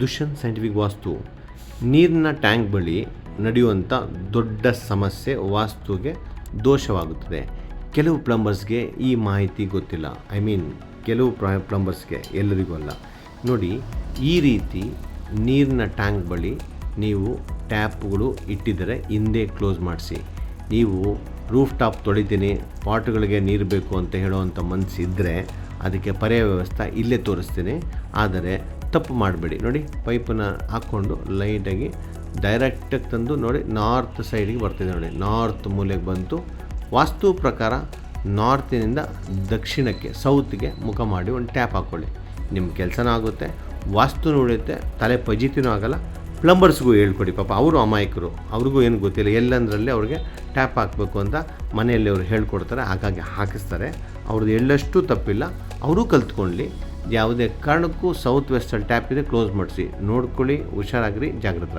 Dushyant scientific ವಾಸ್ತು. ನೀರಿನ tank ಬಳಿ ನಡೆಯುವಂಥ ದೊಡ್ಡ ಸಮಸ್ಯೆ ವಾಸ್ತುಗೆ ದೋಷವಾಗುತ್ತದೆ. ಕೆಲವು ಪ್ಲಂಬರ್ಸ್ಗೆ ಈ ಮಾಹಿತಿ ಗೊತ್ತಿಲ್ಲ. ಐ ಮೀನ್, ಕೆಲವು ಪ್ರ- ಪ್ಲಂಬರ್ಸ್ಗೆ ಎಲ್ಲರಿಗೂ ಅಲ್ಲ. ನೋಡಿ, ಈ ರೀತಿ ನೀರಿನ ಟ್ಯಾಂಕ್ ಬಳಿ ನೀವು ಟ್ಯಾಪ್ಗಳು ಇಟ್ಟಿದ್ದರೆ ಹಿಂದೆ ಕ್ಲೋಸ್ ಮಾಡಿಸಿ. ನೀವು ರೂಫ್ ಟಾಪ್ ತೊಳಿತೀನಿ, ಪಾಟ್ಗಳಿಗೆ ನೀರು ಬೇಕು ಅಂತ ಹೇಳೋವಂಥ ಮನಸ್ಸಿದ್ದರೆ ಅದಕ್ಕೆ ಪರ್ಯಾಯ ವ್ಯವಸ್ಥೆ ಇಲ್ಲೇ ತೋರಿಸ್ತೀನಿ. ಆದರೆ ತಪ್ಪು ಮಾಡಬೇಡಿ. ನೋಡಿ, ಪೈಪನ್ನು ಹಾಕ್ಕೊಂಡು ಲೈಟಾಗಿ ಡೈರೆಕ್ಟಾಗಿ ತಂದು ನೋಡಿ ನಾರ್ತ್ ಸೈಡಿಗೆ ಬರ್ತಿದೆ ನೋಡಿ. ನಾರ್ತ್ ಮೂಲೆಗೆ ಬಂತು. ವಾಸ್ತು ಪ್ರಕಾರ ನಾರ್ತಿನಿಂದ ದಕ್ಷಿಣಕ್ಕೆ ಸೌತ್ಗೆ ಮುಖ ಮಾಡಿ ಒಂದು ಟ್ಯಾಪ್ ಹಾಕ್ಕೊಳ್ಳಿ ನಿಮ್ಮ ಕೆಲಸನೂ ಆಗುತ್ತೆ ವಾಸ್ತು ಉಳಿಯುತ್ತೆ, ತಲೆ ಪಜಿತಿನೂ ಆಗಲ್ಲ. ಪ್ಲಂಬರ್ಸ್ಗೂ ಹೇಳ್ಕೊಡಿ ಪಾಪ, ಅವರು ಅಮಾಯಕರು. ಅವ್ರಿಗೂ ಏನು ಗೊತ್ತಿಲ್ಲ, ಎಲ್ಲಂದ್ರಲ್ಲಿ ಅವ್ರಿಗೆ ಟ್ಯಾಪ್ ಹಾಕಬೇಕು ಅಂತ ಮನೆಯಲ್ಲಿ ಅವರು ಹೇಳ್ಕೊಡ್ತಾರೆ, ಹಾಗಾಗಿ ಹಾಕಿಸ್ತಾರೆ. ಅವ್ರದ್ದು ಎಳ್ಳಷ್ಟು ತಪ್ಪಿಲ್ಲ. ಅವರೂ ಕಲ್ತ್ಕೊಳ್ಳಿ ಯಾವುದೇ ಕಾರಣಕ್ಕೂ ಸೌತ್ ವೆಸ್ಟರ್ನ್ ಟ್ಯಾಪ್ ಇದೆ ಕ್ಲೋಸ್ ಮಾಡಿಸಿ. ನೋಡ್ಕೊಳ್ಳಿ ಹುಷಾರಾಗ್ರಿ ಜಾಗೃತರಾಗಿ